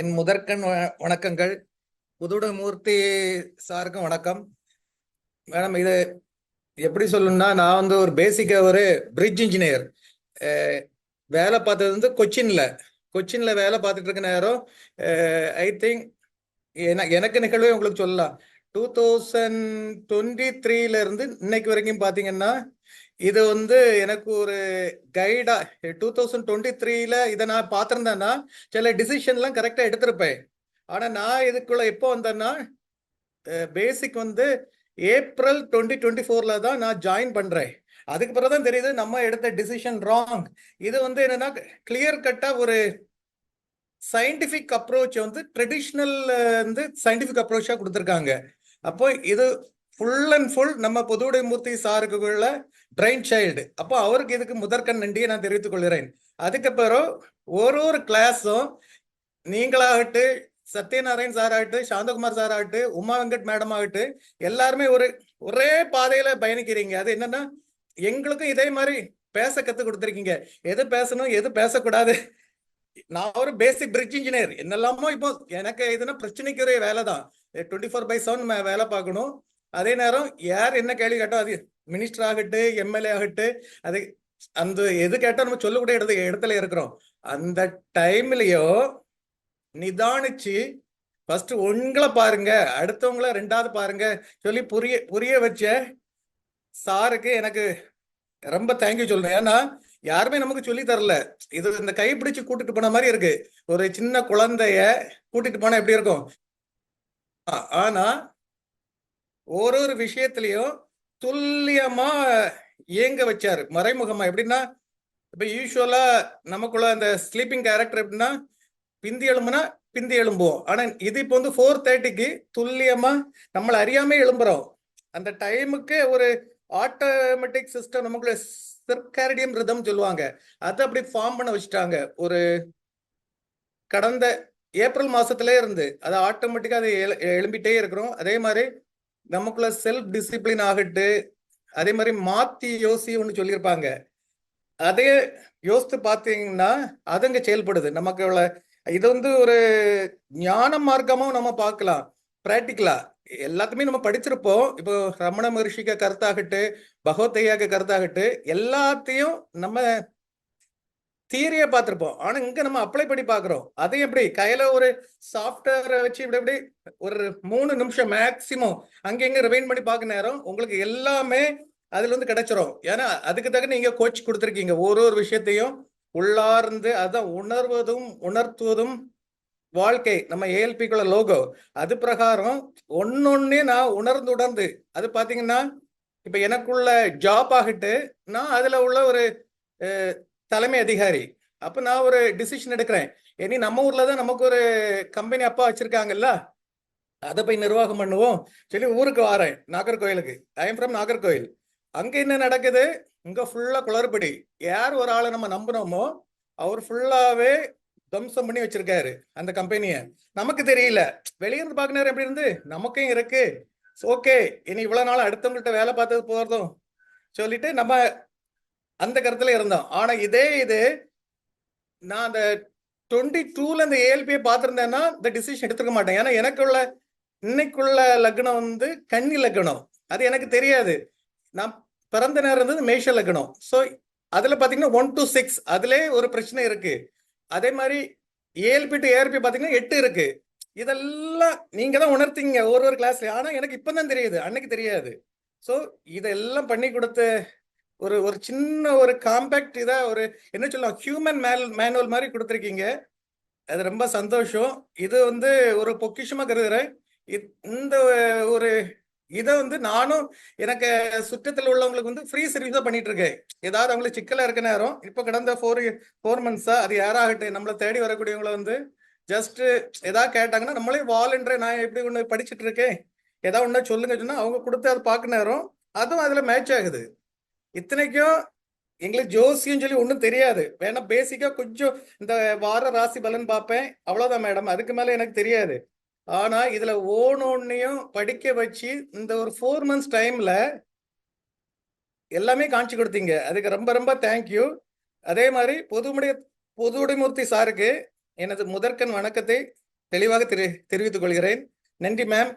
என் முதற்கண் வணக்கங்கள். புதுடமூர்த்தி சாருக்கும் வணக்கம். மேடம் இது எப்படி சொல்லணும்னா நான் வந்து ஒரு பேசிக்காக ஒரு பிரிட்ஜ் இன்ஜினியர் வேலை பார்த்தது வந்து கொச்சின்ல. கொச்சின்ல வேலை பார்த்துட்டு இருக்க நேரம் ஐ திங்க் எனக்கு நிகழ்வே உங்களுக்கு சொல்லலாம். டூ தௌசண்ட் டுவெண்ட்டி த்ரீல இருந்து இன்னைக்கு வரைக்கும் பார்த்தீங்கன்னா இது வந்து எனக்கு ஒரு கைடா டூ தௌசண்ட் டுவெண்ட்டி த்ரீல இதை நான் பார்த்துருந்தேன்னா சில டிசிஷன்லாம் கரெக்டாக எடுத்திருப்பேன். ஆனால் நான் இதுக்குள்ள எப்போ வந்தேன்னா பேசிக் வந்து ஏப்ரல் டுவெண்ட்டி டுவெண்ட்டி ஃபோர்ல தான் நான் ஜாயின் பண்ணுறேன் அதுக்கு பிறகு தான் தெரியுது நம்ம எடுத்த டிசிஷன் ராங் இது வந்து என்னன்னா கிளியர் கட்டாக ஒரு சயின்டிஃபிக் அப்ரோச் வந்து ட்ரெடிஷ்னல் வந்து சயின்டிஃபிக் அப்ரோச்சாக கொடுத்துருக்காங்க. அப்போ இது ஃபுல் அண்ட் ஃபுல் நம்ம புதுவுடைமூர்த்தி சாருக்குள்ள பிரைன் சைல்டு அப்போ அவருக்கு இதுக்கு முதற்கண் நன்றியை நான் தெரிவித்துக் கொள்கிறேன். அதுக்கப்புறம் ஒரு ஒரு கிளாஸும் நீங்களாகட்டு சத்யநாராயண் சார் ஆகட்டு சாந்தகுமார் சார் ஆகட்டு உமா வெங்கட் மேடம் ஆகட்டு எல்லாருமே ஒரு ஒரே பாதையில பயணிக்கிறீங்க. அது என்னன்னா எங்களுக்கும் இதே மாதிரி பேச கத்து கொடுத்துருக்கீங்க. எது பேசணும் எது பேசக்கூடாது? நான் ஒரு பேசிக் பிரிட்ஜ் இன்ஜினியர் என்னெல்லாமோ இப்போ எனக்கு இதுனா பிரச்சனைக்குரிய வேலை தான் டுவெண்ட்டி ஃபோர் பை செவன் வேலை பார்க்கணும். அதே நேரம் யார் என்ன கேள்வி கேட்டோ அது மினிஸ்டர் ஆகட்டு எம்எல்ஏ ஆகட்டு அது அந்த எது கேட்டா நம்ம சொல்லக்கூடிய இடத்து இடத்துல இருக்கிறோம். அந்த டைம்லயோ நிதானிச்சு ஃபர்ஸ்ட் உங்களை பாருங்க அடுத்தவங்கள ரெண்டாவது பாருங்க சொல்லி புரிய புரிய வச்ச சாருக்கு எனக்கு ரொம்ப தேங்க்யூ சொல்றேன் ஏன்னா யாருமே நமக்கு சொல்லி தரல. இது இந்த கைப்பிடிச்சு கூட்டிட்டு போன மாதிரி இருக்கு. ஒரு சின்ன குழந்தைய கூட்டிட்டு போனா எப்படி இருக்கும்? ஆ- ஆனா ஒரு ஒரு விஷயத்திலையும் துல்லியமா இயங்க வச்சாரு. மறைமுகமா. எப்படின்னா இப்ப யூஸ்வலா நமக்குள்ள அந்த ஸ்லீப்பிங் கேரக்டர் எப்படின்னா பிந்தி எழும்புனா பிந்தி எழும்புவோம். ஆனா இது இப்போ வந்து ஃபோர் தேர்ட்டிக்கு துல்லியமா நம்மள அறியாம எழும்புறோம். அந்த டைமுக்கு ஒரு ஆட்டோமேட்டிக் சிஸ்டம் நமக்குள்ள சிற்காரடியம் ரிதம் சொல்லுவாங்க. அதை அப்படி ஃபார்ம் பண்ண வச்சுட்டாங்க. ஒரு கடந்த ஏப்ரல் மாசத்துல இருந்து. அது ஆட்டோமேட்டிக்கா அது எழு- எழும்பிட்டே இருக்கிறோம். அதே மாதிரி நமக்குள்ள செல்ஃப் டிசிப்ளின் ஆகட்டு அதே மாதிரி மாத்தி யோசி ஒன்று சொல்லியிருப்பாங்க. அதே யோசித்து பார்த்தீங்கன்னா அதுங்க செயல்படுது. நமக்கு உள்ள இது வந்து ஒரு ஞான மார்க்கமும் நம்ம பார்க்கலாம். பிராக்டிக்கலா எல்லாத்தையுமே நம்ம படிச்சிருப்போம். இப்போ ரமண மகர்ஷிக்கு கருத்தாகட்டு பகவத்தையாக்கு கருத்தாகட்டு எல்லாத்தையும் நம்ம தீரியை பார்த்துருப்போம். ஆனா இங்க நம்ம அப்ளை பண்ணி பார்க்குறோம். அது எப்படி கையில ஒரு சாஃப்ட்வேரை வச்சு இப்படி இப்படி ஒரு மூணு நிமிஷம் மேக்சிமம் அங்க ரிவைன் பண்ணி பார்க்க நேரம் உங்களுக்கு எல்லாமே அதுல இருந்து கிடைச்சிரும். ஏன்னா அதுக்கு தக்க நீங்க கோச் கொடுத்துருக்கீங்க. ஒரு ஒரு விஷயத்தையும் உள்ளார்ந்து அதான் உணர்வதும் உணர்த்துவதும் வாழ்க்கை. நம்ம ஏஎல்பிக்குள்ள லோகோ அது பிரகாரம் ஒன்னொன்னே நான் உணர்ந்து உணர்ந்து அது பாத்தீங்கன்னா இப்ப எனக்குள்ள ஜாப் ஆகிட்டு நான் அதுல உள்ள ஒரு தலைமை அதிகாரி. அப்ப நான் ஒரு டிசிஷன் எடுக்கிறேன். இனி நம்ம ஊர்ல தான் நமக்கு ஒரு கம்பெனி அப்பா வச்சிருக்காங்கல்ல? அதை போய் நிர்வாகம் பண்ணுவோம். சொல்லி ஊருக்கு வாரேன் நாகர்கோயிலுக்கு. I am from Nagercoil. அங்க என்ன நடக்குது? இங்க ஃபுல்லா குளறுபடி. யார் ஒரு ஆளை நம்ம நம்பினோமோ அவர் ஃபுல்லாவே துவம்சம் பண்ணி வச்சிருக்காரு அந்த கம்பெனிய நமக்கு தெரியல. வெளியிருந்து பார்க்க எப்படி இருந்து? நமக்கும் இருக்கு. ஓகே இனி இவ்வளவு நாள் அடுத்தவங்கள்ட்ட வேலை பார்த்தது போறதும். சொல்லிட்டு நம்ம அந்த கருத்துல இருந்தோம். ஆனா இதே இது நான் அந்த டுவெண்ட்டி டூல இந்த ஏஎல்பியை பார்த்திருந்தேன்னா இந்த டிசிஷன் எடுத்துக்க மாட்டேன். ஏன்னா எனக்குள்ள இன்னைக்குள்ள லக்னம் வந்து கன்னி லக்னம். அது எனக்கு தெரியாது. நான் பிறந்த நேரம் இருந்தது மேஷ லக்னம். ஸோ அதுல பாத்தீங்கன்னா ஒன் டு சிக்ஸ் அதுல ஒரு பிரச்சனை இருக்கு. அதே மாதிரி ஏஎல்பி டு ஏஆர்பி பாத்தீங்கன்னா எட்டு இருக்கு. இதெல்லாம் நீங்க தான் உணர்த்தீங்க ஒரு ஒரு கிளாஸ்ல ஆனா எனக்கு இப்பதான் தெரியுது. அன்னைக்கு தெரியாது. ஸோ இதெல்லாம் பண்ணி கொடுத்த ஒரு ஒரு சின்ன ஒரு காம்பேக்ட் இதா ஒரு என்ன சொல்லலாம் ஹியூமன் மேல் மேனுவல் மாதிரி கொடுத்துருக்கீங்க. அது ரொம்ப சந்தோஷம். இது வந்து ஒரு பொக்கிஷமா கருதுறேன். இந்த ஒரு இதை வந்து நானும் எனக்கு சுற்றத்தில் உள்ளவங்களுக்கு வந்து ஃப்ரீ சர்வீஸா பண்ணிட்டு இருக்கேன் ஏதாவது அவங்களுக்கு சிக்கலா இருக்க நேரம் இப்போ கடந்த ஃபோர் ஃபோர் மந்த்ஸா அது யாராகட்டும் நம்மளை தேடி வரக்கூடியவங்கள வந்து ஜஸ்ட் ஏதாவது கேட்டாங்கன்னா நம்மளே வாலண்டரை நான் எப்படி ஒன்று படிச்சுட்டு இருக்கேன் ஏதாவது ஒன்றா சொல்லுங்க சொன்னா அவங்க கொடுத்து அதை பார்க்க நேரம் அதுவும் அதுல மேட்ச் ஆகுது. இத்தனைக்கும் எங்களுக்கு ஜோசியம் சொல்லி ஒன்றும் தெரியாது. வேணா பேசிக்கா கொஞ்சம் இந்த வார ராசி பலன் பார்ப்பேன். அவ்வளோதான் மேடம் அதுக்கு மேலே எனக்கு தெரியாது. ஆனா இதுல ஓனொன்னையும் படிக்க வச்சு இந்த ஒரு ஃபோர் மந்த்ஸ் டைம்ல எல்லாமே காமிச்சு கொடுத்தீங்க. அதுக்கு ரொம்ப ரொம்ப தேங்க்யூ அதே மாதிரி பொதுமுடைய பொதுவுடைமூர்த்தி சாருக்கு எனது முதற்கண் வணக்கத்தை தெளிவாக தெரி தெரிவித்துக் கொள்கிறேன். நன்றி மேம்